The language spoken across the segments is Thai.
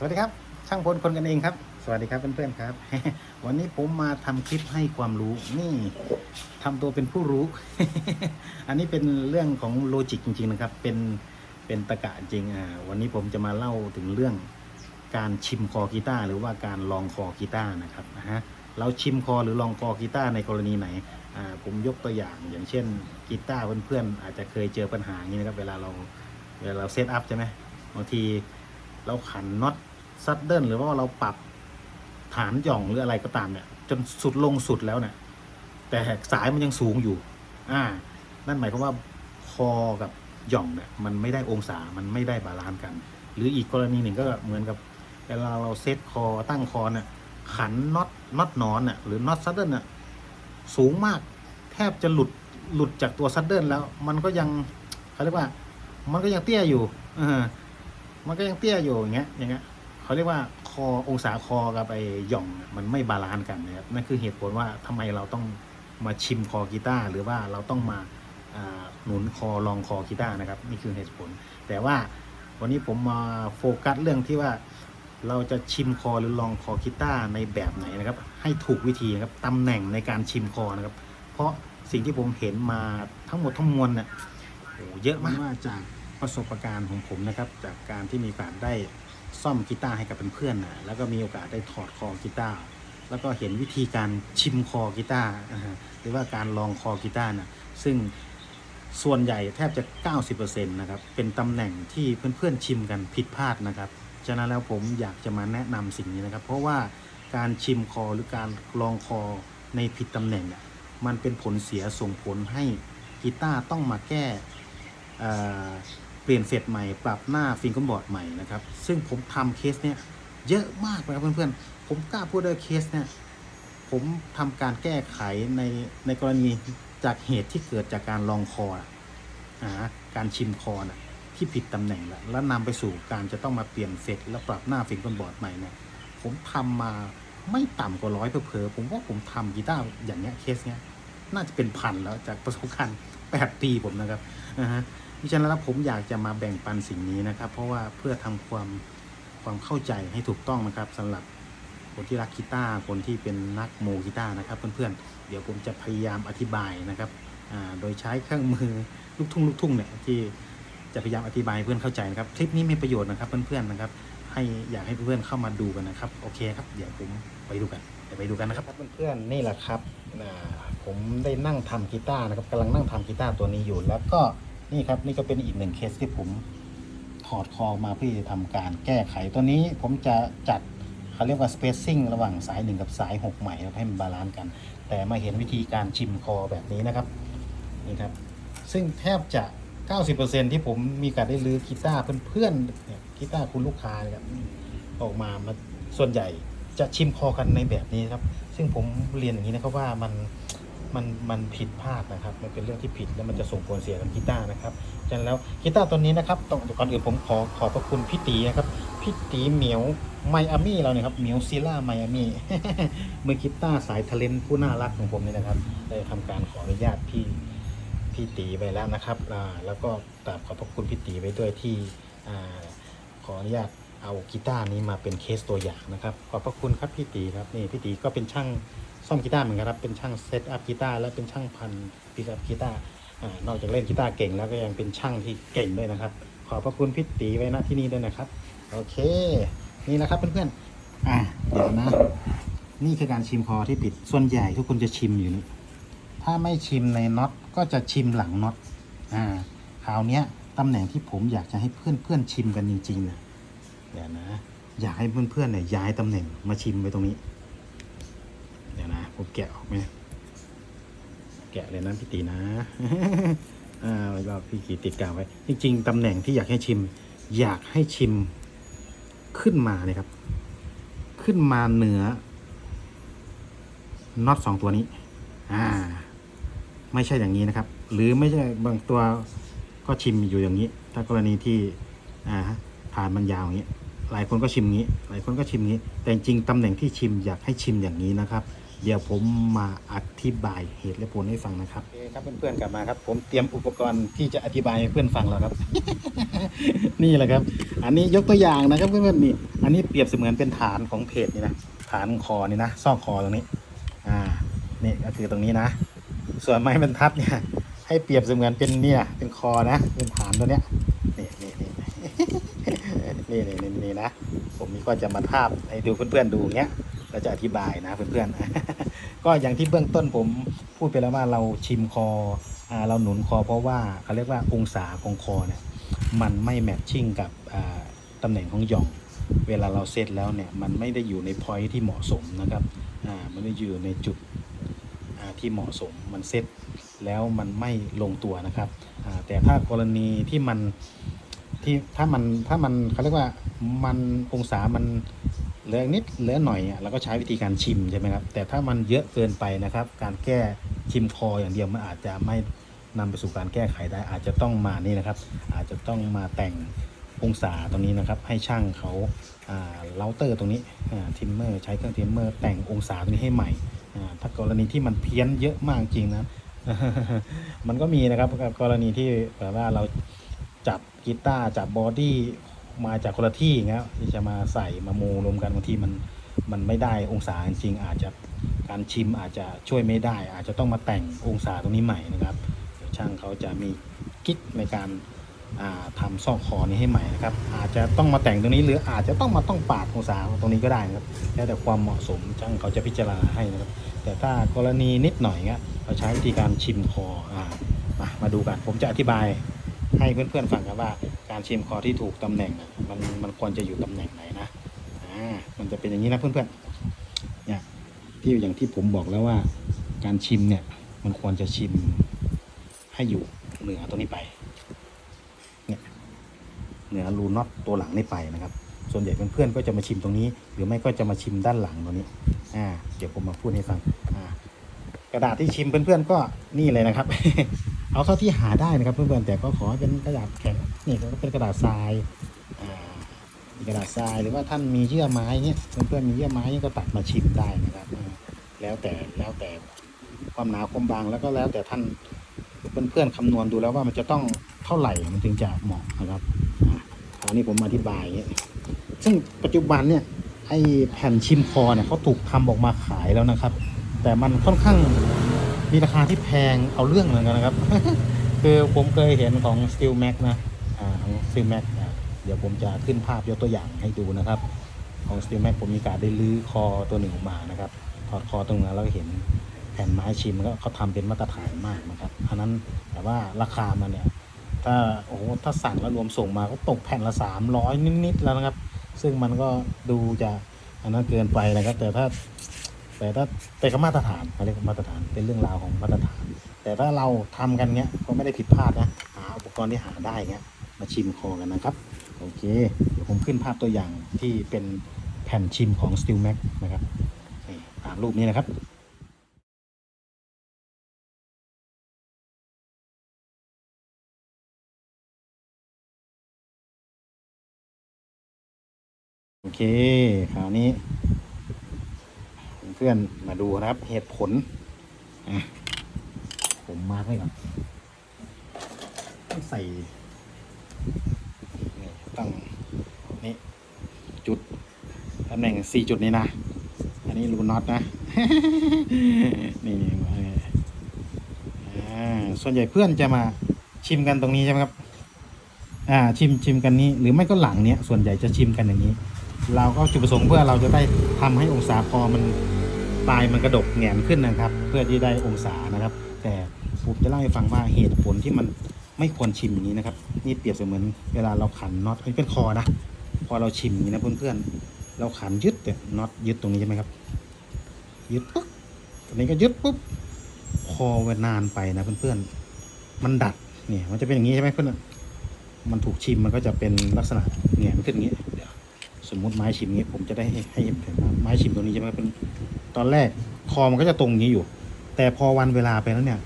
สวัสดีครับ ช่างพลคนกันเองครับ สวัสดีครับเพื่อนๆครับ วันนี้ผมมาทำคลิปให้ความรู้นี่ทำตัวเป็นผู้รู้ อันนี้เป็นเรื่องของโลจิกจริง ๆนะครับ เป็นเป็นตะกะจริงอ่าวันนี้ผมจะมาเล่าถึงเรื่องการชิมคอกีตาร์หรือว่าการลองคอกีตาร์นะครับนะฮะเราชิมคอหรือลองคอกีตาร์ในกรณีไหนอ่าผมยกตัวอย่างอย่างเช่นกีตาร์เพื่อนๆอาจจะเคยเจอปัญหาอย่างนี้นะครับ เวลาเราเวลาเราเซตอัพใช่ไหมบางทีเราขันน็อต ซัดเดิลหรือว่าเราปรับฐานหย่องหรืออะไรก็ตามเนี่ย จนสุดลงสุดแล้วเนี่ย แต่สายมันยังสูงอยู่ อ่า นั่นหมายความว่าคอกับหย่องเนี่ยมันไม่ได้องศามันไม่ได้บาลานซ์กัน หรืออีกกรณีหนึ่งก็เหมือนกับเวลาเราเซตคอตั้งคอเนี่ยขันน็อตน็อตนอนน่ะหรือน็อตซัดเดิลน่ะสูงมากแทบจะหลุดหลุดจากตัวซัดเดิลแล้ว มันก็ยังเขาเรียกว่า มันก็ยังเตี้ยอยู่เออมันก็ยังเตี้ยอยู่อย่างเงี้ยอย่างเงี้ย เขาเรียกว่าคอองศาคอกับไอหย่องมันไม่บาลานซ์กันนะครับนั่นคือเหตุผลว่าทำไมเราต้องมาชิมคอกีตาร์หรือว่าเราต้องมาหนุนคอลองคอกีตาร์นะครับนี่คือเหตุผล แต่ว่าวันนี้ผมมาโฟกัสเรื่องที่ว่าเราจะชิมคอหรือลองคอกีตาร์ในแบบไหนนะครับ ให้ถูกวิธีนะครับตำแหน่งในการชิมคอนะครับ เพราะสิ่งที่ผมเห็นมาทั้งหมดทั้งมวลเนี่ยโอ้เยอะมากว่าจากประสบการณ์ของผมนะครับ จากการที่มีโอกาสได้ ซ่อมกีตาร์ให้กับเพื่อนๆนะแล้วก็มีโอกาสได้ถอดคอกีตาร์แล้วก็เห็นวิธีการชิมคอกีตาร์หรือว่าการลองคอกีตาร์นะซึ่งส่วนใหญ่แทบจะ 90%นะครับเป็นตำแหน่งที่เพื่อนๆชิมกันผิดพลาดนะครับฉะนั้นแล้วผมอยากจะมาแนะนำสิ่งนี้นะครับ เพราะว่าการชิมคอหรือการลองคอในผิดตำแหน่งเนี่ยมันเป็นผลเสียส่งผลให้กีตาร์ต้องมาแก้ ปลี่ยนเฟดใหม่ ปรับหน้าฟิงเกิลบอร์ดใหม่นะครับ ซึ่งผมทำเคสเนี้ยเยอะมากเลยครับเพื่อนๆ ผมกล้าพูดเลยเคสเนี่ยผมทำการแก้ไขในในกรณีจากเหตุที่เกิดจากการลองคออะอ่าการชิมคอนะที่ผิดตำแหน่งแล้วแล้วนำไปสู่การจะต้องมาเปลี่ยนเฟดและปรับหน้าฟิงเกิลบอร์ดใหม่เนี่ยผมทำมาไม่ต่ำกว่าร้อยเผลอผมว่าผมทำกีตาร์อย่างเงี้ยเคสเนี้ยน่าจะเป็นพันแล้วจากประสบการณ์แปดปีผมนะครับนะฮะ ดิฉันแล้วผมอยากจะมาแบ่งปันสิ่งนี้นะครับ เพราะว่าเพื่อทำความความเข้าใจให้ถูกต้องนะครับสำหรับคนที่รักกีตาร์คนที่เป็นนักโมกีตาร์นะครับ เพื่อนๆเดี๋ยวผมจะพยายามอธิบายนะครับโดยใช้เครื่องมือลูกทุ่งลูกทุ่งเนี่ยที่จะพยายามอธิบายเพื่อนเข้าใจนะครับคลิปนี้มีประโยชน์นะครับเพื่อนๆนะครับ ให้อยากให้เพื่อนๆเข้ามาดูกันนะครับโอเคครับเดี๋ยวผมไปดูกันเดี๋ยวไปดูกันนะครับเพื่อนๆนี่แหละครับผมได้นั่งทำกีตาร์นะครับกำลังนั่งทำกีตาร์ตัวนี้อยู่แล้วก็ นี่ครับนี่ก็เป็นอีกหนึ่งเคสที่ผมถอดคอมาเพื่อจะทำการแก้ไขตัวนี้ผมจะจัดเขาเรียกว่า spacing ระหว่างสาย 1 กับสาย 6 ใหม่ครับให้มันบาลานซ์กัน แต่มาเห็นวิธีการชิมคอแบบนี้นะครับนี่ครับ ซึ่งแทบจะ 90%ที่ผมมีกาสได้ลื้อกีตาร์เพื่อนๆเนี่ยกีตาร์คุณลูกค้าเนี่ยครับออกมามาส่วนใหญ่จะชิมคอกันในแบบนี้ครับ ซึ่งผมเรียนอย่างนี้นะครับว่ามัน มันมันผิดพลาดนะครับ มันเป็นเรื่องที่ผิดแล้วมันจะส่งผลเสียกับกีตาร์นะครับฉะนั้นแล้วกีตาร์ตัวนี้นะครับต้องก่อนอื่นผมขอขอบพระคุณพี่ตีนะครับพี่ตีเหมียวไมอามี่เราเนี่ยครับเหมียวซีล่าไมอามี่มือกีตาร์สายทะเลนผู้น่ารักของผมนี่นะครับได้ทำการขออนุญาตพี่พี่ตีไปแล้วนะครับแล้วก็กราบขอบพระคุณพี่ตีไว้ด้วยที่ขออนุญาตเอากีตาร์นี้มาเป็นเคสตัวอย่างนะครับ ขอบพระคุณครับพี่ตีครับนี่พี่ตีก็เป็นช่าง ซ่อมกีตาร์เหมือนกันครับเป็นช่างเซตอัพกีตาร์และเป็นช่างพันปิกอัพกีตาร์นอกจากเล่นกีตาร์เก่งแล้วก็ยังเป็นช่างที่เก่งด้วยนะครับ ขอบพระคุณพี่ตีไว้ณที่นี่ด้วยนะครับ โอเค นี่นะครับเพื่อนๆอะเดี๋ยวนะ นี่คือการชิมคอที่ปิดส่วนใหญ่ทุกคนจะชิมอยู่นี่ถ้าไม่ชิมในน็อตก็จะชิมหลังน็อตอ่าคราวเนี้ยตำแหน่งที่ผมอยากจะให้เพื่อนๆชิมกันจริงๆนะเดี๋ยวนะ อยากให้เพื่อนๆเนี่ยย้ายตำแหน่งมาชิมไปตรงนี้ เดี๋ยวนะผมแกะออกไหมแกะเลยนะพี่ตีนะอ่าแล้วก็พี่ขีติดกาวไว้ จริง ๆตำแหน่งที่อยากให้ชิม อยากให้ชิมขึ้นมาเนี่ยครับ ขึ้นมาเหนือน็อตสองตัวนี้ อ่า ไม่ใช่อย่างนี้นะครับ หรือไม่ใช่บางตัวก็ชิมอยู่อย่างนี้ ถ้ากรณีที่อ่าฐานมันยาวอย่างนี้ หลายคนก็ชิมงี้ หลายคนก็ชิมงี้ แต่จริงๆตำแหน่งที่ชิมอยากให้ชิมอย่างนี้นะครับ เดี๋ยวผมมาอธิบายเหตุและผลให้ฟังนะครับโอเคครับเพื่อนๆกลับมาครับ ผมเตรียมอุปกรณ์ที่จะอธิบายให้เพื่อนฟังแล้วครับ นี่แหละครับ อันนี้ยกตัวอย่างนะครับเพื่อนๆนี่ อันนี้เปรียบเสมือนเป็นฐานของเพจนี่นะฐานคอนี่นะซอกคอตรงนี้ อ่า นี่ก็คือตรงนี้นะ ส่วนไม้บรรทัดเนี่ย ให้เปรียบเสมือนเป็นเนี่ยเป็นคอนะ เป็นฐานตัวเนี้ยนี่นี่นี่นี่นี่นี่นะ ผมก็จะมาภาพให้ดูเพื่อนๆดูอย่างเงี้ย เราจะอธิบายนะเพื่อนๆ ก็อย่างที่เบื้องต้นผมพูดไปแล้วว่าเราชิมคออเราหนุนคอเพราะว่าเขาเรียกว่าองศาของคอเนี่ยมันไม่แมทชิ่งกับตำแหน่งของหย่อง เวลาเราเซตแล้วเนี่ยมันไม่ได้อยู่ในพอยที่เหมาะสมนะครับมันไม่ได้อยู่ในจุดที่เหมาะสมมันเซตแล้วมันไม่ลงตัวนะครับแต่ถ้ากรณีที่มันที่ถ้ามันถ้ามันเขาเรียกว่ามันองศามัน เหลือนิดเหลือหน่อยเราก็ใช้วิธีการชิมใช่ไหมครับ แต่ถ้ามันเยอะเกินไปนะครับ การแก้ชิมคออย่างเดียวมันอาจจะไม่นำไปสู่การแก้ไขได้ อาจจะต้องมานี่นะครับ อาจจะต้องมาแต่งองศาตรงนี้นะครับ ให้ช่างเขาเลาเตอร์ตรงนี้ทิมเมอร์ใช้เครื่องทิมเมอร์แต่งองศาตรงนี้ให้ใหม่ถ้ากรณีที่มันเพี้ยนเยอะมากจริงนะมันก็มีนะครับกรณีที่แบบว่าเราจับกีตาร์จับบอดี้ มาจากคนละที่อย่างเงี้ยที่จะมาใส่มาโมรวมกันบางทีมันมันไม่ได้องศาจริงอาจจะการชิมอาจจะช่วยไม่ได้ อาจจะต้องมาแต่งองศาตรงนี้ใหม่นะครับเดี๋ยวช่างเขาจะมีกิ๊กในการาทำซอกคอนี้ให้ใหม่นะครับ อาจจะต้องมาแต่งตรงนี้หรืออาจจะต้องมาต้องปาดองศาตรงนี้ก็ได้นะครับแล้วแต่ความเหมาะสมช่างเขาจะพิจารณาให้นะครับ แต่ถ้ากรณีนิดหน่อยเงี้ยเราใช้วิธีการชิมคออ่ามามาดูกัน ผมจะอธิบาย ให้เพื่อนๆฟังกันว่า การชิมคอที่ถูกตำแหน่งน่ะมันมันควรจะอยู่ตำแหน่งไหนนะอ่ามันจะเป็นอย่างนี้นะเพื่อนๆเนี่ยที่อย่างที่ผมบอกแล้วว่า การชิมเนี่ยมันควรจะชิมให้อยู่เหนือตัวนี้ไปเนี่ยเหนือรูน็อตตัวหลังนี่ไปนะครับ ส่วนใหญ่เพื่อนๆก็จะมาชิมตรงนี้ หรือไม่ก็จะมาชิมด้านหลังตรงนี้อ่าเดี๋ยวผมมาพูดให้ฟังอ่ากระดาษที่ชิมเพื่อนๆก็นี่เลยนะครับ เอาเท่าที่หาได้นะครับเพื่อนๆแต่ก็ขอให้เป็นกระดาษแข็งนี่ก็เป็นกระดาษทรายกระดาษทรายหรือว่าท่านมีเยื่อไม้เนี่ยเพื่อนๆมีเยื่อไม้นี่ก็ตัดมาชิมได้นะครับ แล้วแต่แล้วแต่ความหนาความบางแล้วก็แล้วแต่ท่านเพื่อนๆคำนวณดูแล้วว่ามันจะต้องเท่าไหร่มันถึงจะเหมาะนะครับอันนี้ผมอธิบายเงี้ยซึ่งปัจจุบันเนี่ยไอ้แผ่นชิมคอเนี่ยเขาถูกทำออกมาขายแล้วนะครับ แต่มันค่อนข้าง มีราคาที่แพงเอาเรื่องเหมือนกันนะครับ คือผมเคยเห็นของ Steel Max นะอ่าของ Steel Max อะเดี๋ยวผมจะขึ้นภาพยกตัวอย่างให้ดูนะครับ ของ Steel Max ผมมีกาสได้ลื้อคอตัวหนึ่งออกมานะครับถอดคอตรงนั้นแล้วก็เห็นแผ่นไม้ชิมก็เขาทำเป็นมาตรฐานมากนะครับอันนั้นแต่ว่าราคามันเนี่ยถ้าโอ้โหถ้าสั่งแล้วรวมส่งมาก็ตกแผ่นละสามร้อยนิดๆแล้วนะครับ ซึ่งมันก็ดูจะอันนั้นเกินไปนะครับ แต่ถ้า แต่ถ้าแต่ก็มาตรฐานเขาเรียกว่ามาตรฐานเป็นเรื่องราวของมาตรฐาน แต่ถ้าเราทำกันเนี้ยก็ไม่ได้ผิดพลาดนะหาอุปกรณ์ที่หาได้เงี้ยมาชิมคอกันนะครับโอเคเดี๋ยวผมขึ้นภาพตัวอย่างที่เป็นแผ่นชิมของ Steel Max นะครับตามรูปนี้นะครับโอเค คราวนี้ เพื่อนๆมาดูนะครับ เหตุผลผมมาร์กไว้ก่อนต้องใส่นี่ต้งนี่จุดตำแหน่งสี่จุดนี้นะ อันนี้รูน็อตนะ นี่นี่มาเลยอ่าส่วนใหญ่เพื่อนจะมาชิมกันตรงนี้ใช่ไหมครับ อ่า ชิมชิมกันนี้ หรือไม่ก็หลังเนี้ย ส่วนใหญ่จะชิมกันอย่างนี้ เราก็จุดประสงค์เพื่อเราจะได้ทำให้องศาคอมัน ปลายมันกระดกแหงนขึ้นนะครับ เพื่อที่ได้องศานะครับ แต่ผมจะเล่าให้ฟังว่าเหตุผลที่มันไม่ควรชิมอย่างนี้นะครับ นี่เปรียบเสมือนเวลาเราขันน็อตอันนี้เป็นคอนะพอเราชิมอย่างนี้นะเพื่อนๆเราขันยึดเนี่ยน็อตยึดตรงนี้ใช่ไหมครับยึดปุ๊บตรงนี้ก็ยึดปุ๊บคอเวนานไปนะเพื่อนๆมันดัดเนี่ยมันจะเป็นอย่างนี้ใช่ไหมเพื่อนมันถูกชิมมันก็จะเป็นลักษณะแหงนขึ้นอย่างนี้เดี๋ยวสมมุติไม้ชิมนี้ผมจะได้ให้ให้เห็นไม้ชิมตัวนี้ใช่ไหมเป็น ตอนแรกคอมันก็จะตรงนี้อยู่ แต่พอวันเวลาไปแล้วเนี่ย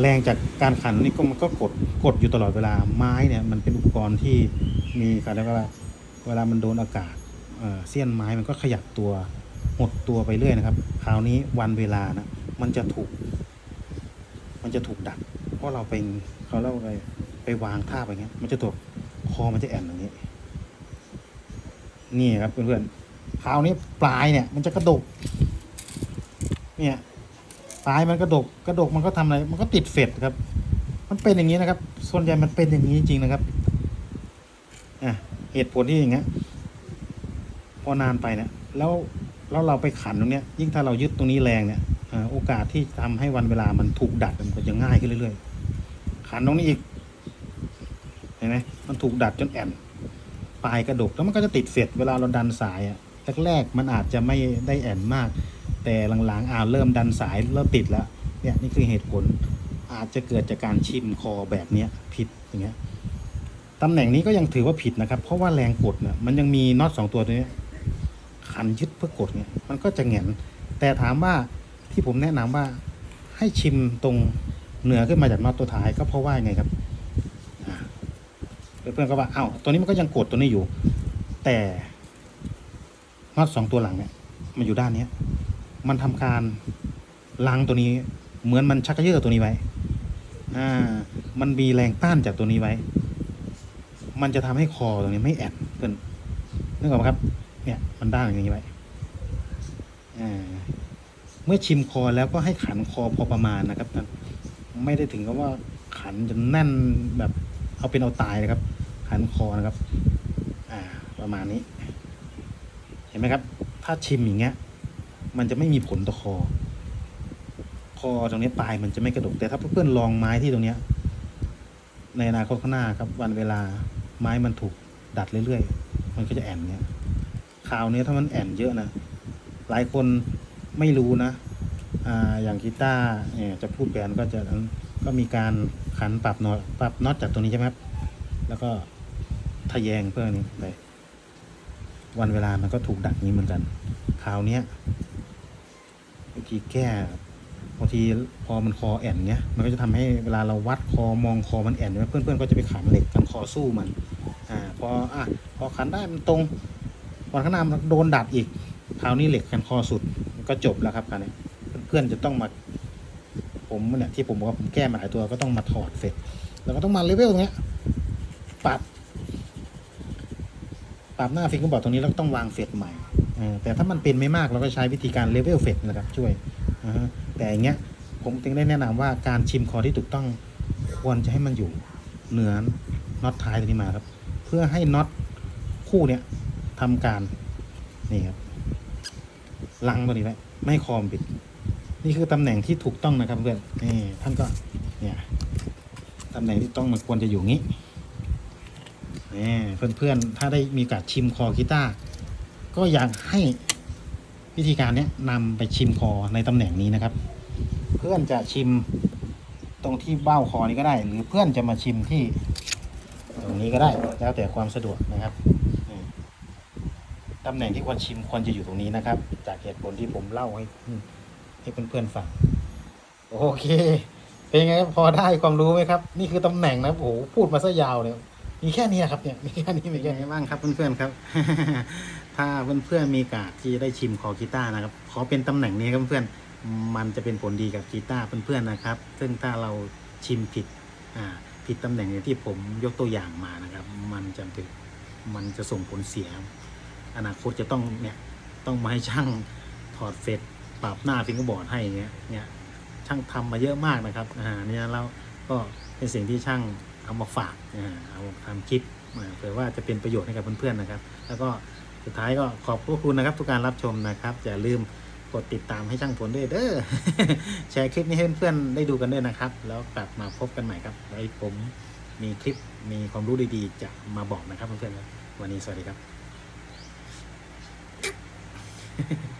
แรงจากการขันนี่ก็มันก็กดกดอยู่ตลอดเวลาไม้เนี่ย มันเป็นอุปกรณ์ที่มีการเรียกว่าเวลามันโดนอากาศเเสี้ยนไม้มันก็ขยับตัวหดตัวไปเรื่อยนะครับ คราวนี้วันเวลานะมันจะถูก มันจะถูกดัดเพราะเราไปเขาเล่าอะไปไปวางท่าไปเงี้ย มันจะถูกคอมันจะแอนอย่างนี้ นี่ครับเพื่อนๆ คราวนี้ปลายเนี่ย มันจะกระดก เนี่ยปลายมันกระดก กระดกมันก็ทำอะไร มันก็ติดเฟดครับ มันเป็นอย่างนี้นะครับ ส่วนใหญ่มันเป็นอย่างนี้จริงๆนะครับอะเหตุผลที่อย่างเงี้ยพอนานไปเนี่ยแล้วแล้วเราไปขันตรงเนี้ย ยิ่งถ้าเรายึดตรงนี้แรงเนี่ยโอกาสที่ทำให้วันเวลามันถูกดัดมันก็จะง่ายขึ้นเรื่อยๆ ขันตรงนี้อีก เห็นไหมมันถูกดัดจนแอนปลายกระดกแล้วมันก็จะติดเฟดเวลาเราดันสายอะ แรกๆมันอาจจะไม่ได้แอนมาก แต่หลังๆอ่าเริ่มดันสายเริ่มติดแล้วเนี่ยนี่คือเหตุผลอาจจะเกิดจากการชิมคอแบบเนี้ยผิดอย่างเงี้ยตำแหน่งนี้ก็ยังถือว่าผิดนะครับ เพราะว่าแรงกดเนี่ยมันยังมีน็อตสองตัวตัวนี้ขันยึดเพื่อกดเนี่ยมันก็จะแหงนแต่ถามว่าที่ผมแนะนำว่าให้ชิมตรงเหนือขึ้นมาจากน็อตตัวท้ายก็เพราะว่าไงครับเพื่อนๆก็ว่าอ้าวตัวนี้มันก็ยังกดตัวนี้อยู่ แต่ น็อตสองตัวหลังเนี่ยมันอยู่ด้านเนี้ยมันทำการล้างตัวนี้ เหมือนมันชักกระเยอะตัวนี้ไว้ อ่า มันมีแรงต้านจากตัวนี้ไว้ มันจะทำให้คอตรงนี้ไม่แอนเพื่อนนึกออกไหมครับ เนี่ยมันด้านอย่างนี้ไว้ อ่า เมื่อชิมคอแล้วก็ให้ขันคอพอประมาณนะครับท่านไม่ได้ถึงกับว่าขันจนแน่นแบบเอาเป็นเอาตายนะครับ ขันคอนะครับ อ่า ประมาณนี้ ห็นไหมครับ ถ้าชิมอย่างเงี้ย มันจะไม่มีผลต่อคอ คอตรงนี้ปลายมันจะไม่กระดก แต่ถ้าเพื่อนๆลองไม้ที่ตรงเนี้ย ในอนาคตข้างหน้าครับ วันเวลาไม้มันถูกดัดเรื่อยๆ มันก็จะแอนเนี้ยคราวนี้ถ้ามันแอนเยอะนะ หลายคนไม่รู้นะอ่าอย่างกีตาร์เนี่ยจะพูดแบรนก็จะก็มีการขันปรับน็อตปรับน็อตจากตัวนี้ใช่ไหมครับ แล้วก็ทะแยงเพื่อนี้ไป วันเวลามันก็ถูกดัดนี้เหมือนกัน คราวเนี้ยบางทีแก้บางทีพอมันคอแอนเนี้ยมันก็จะทำให้เวลาเราวัดคอมองคอมันแอนเพื่อนเพื่อนๆก็จะไปขันเหล็กกันคอสู้มันอ่าพออะพอขันได้มันตรงวันข้างหน้ามันโดนดัดอีกคราวนี้เหล็กกันคอสุดก็จบแล้วครับคราวนี้เพื่อนๆจะต้องมา ผมเนี่ยที่ผมบอกว่าผมแก้มาหลายตัวก็ต้องมาถอดเฟดแล้วก็ต้องมาเลเวลตรงเนี้ยปรับ ปรับหน้าฟิงเกอร์บอร์ดตรงนี้แล้วก็ต้องวางเฟดใหม่แต่ถ้ามันเป็นไม่มากเราก็ใช้วิธีการเลเวลเฟดนะครับช่วยอ่าแต่อย่างเงี้ยผมจึงได้แนะนำว่าการชิมคอที่ถูกต้องควรจะให้มันอยู่เหนือน็อตท้ายตัวนี้มาครับ เพื่อให้น็อตคู่เนี้ยทำการนี่ครับลังตัวนี้ไว้ไม่คอมนปิด นี่คือตำแหน่งที่ถูกต้องนะครับเพื่อนนี่ท่านก็เนี่ยตำแหน่งที่ต้องมันควรจะอยู่งี้ นี่เพื่อนๆ ถ้าได้มีโอกาสชิมคอกีตาร์ก็อยากให้วิธีการนี้นำไปชิมคอในตำแหน่งนี้นะครับ เพื่อนจะชิมตรงที่เบ้าคอนี้ก็ได้ หรือเพื่อนจะมาชิมที่ตรงนี้ก็ได้ แล้วแต่ความสะดวกนะครับตำแหน่งที่ควรชิมควรจะอยู่ตรงนี้นะครับ จากเหตุผลที่ผมเล่าให้ให้เพื่อนๆฟังโอเค เป็นไงพอได้ความรู้ไหมครับ นี่คือตำแหน่งนะโอ้โหพูดมาซะยาวเลย มีแค่นี้นะครับเนี่ยมีแค่นี้มีแค่นี้บ้างครับเพื่อนๆครับ ถ้าเพื่อนๆมีโอกาสที่จะได้ชิมคอกีตาร์นะครับ ขอเป็นตำแหน่งนี้ครับเพื่อนๆมันจะเป็นผลดีกับกีตาร์เพื่อนๆนะครับ ซึ่งถ้าเราชิมผิดอ่าผิดตำแหน่งอย่างที่ผมยกตัวอย่างมานะครับ มันจะเป็นมันจะส่งผลเสีย อนาคตจะต้องเนี่ยต้องมาให้ช่างถอดเฟดปรับหน้าฟิงเกอร์บอร์ดให้อย่างเงี้ยเนี่ยช่างทำมาเยอะมากนะครับอ่าเนี่ยเราก็เป็นสิ่งที่ช่าง เอามาฝากเอาทำคลิปเผื่อว่าจะเป็นประโยชน์ให้กับเพื่อนๆนะครับ แล้วก็สุดท้ายก็ขอบพระคุณนะครับ ทุกการรับชมนะครับอย่าลืมกดติดตามให้ช่างผลด้วยเด้อแชร์คลิปนี้ให้เพื่อนๆได้ดูกันด้วยนะครับ แล้วกลับมาพบกันใหม่ครับแล้ผมมีคลิปมีความรู้ดีๆ จะมาบอกนะครับเพื่อนๆวันนี้สวัสดีครับ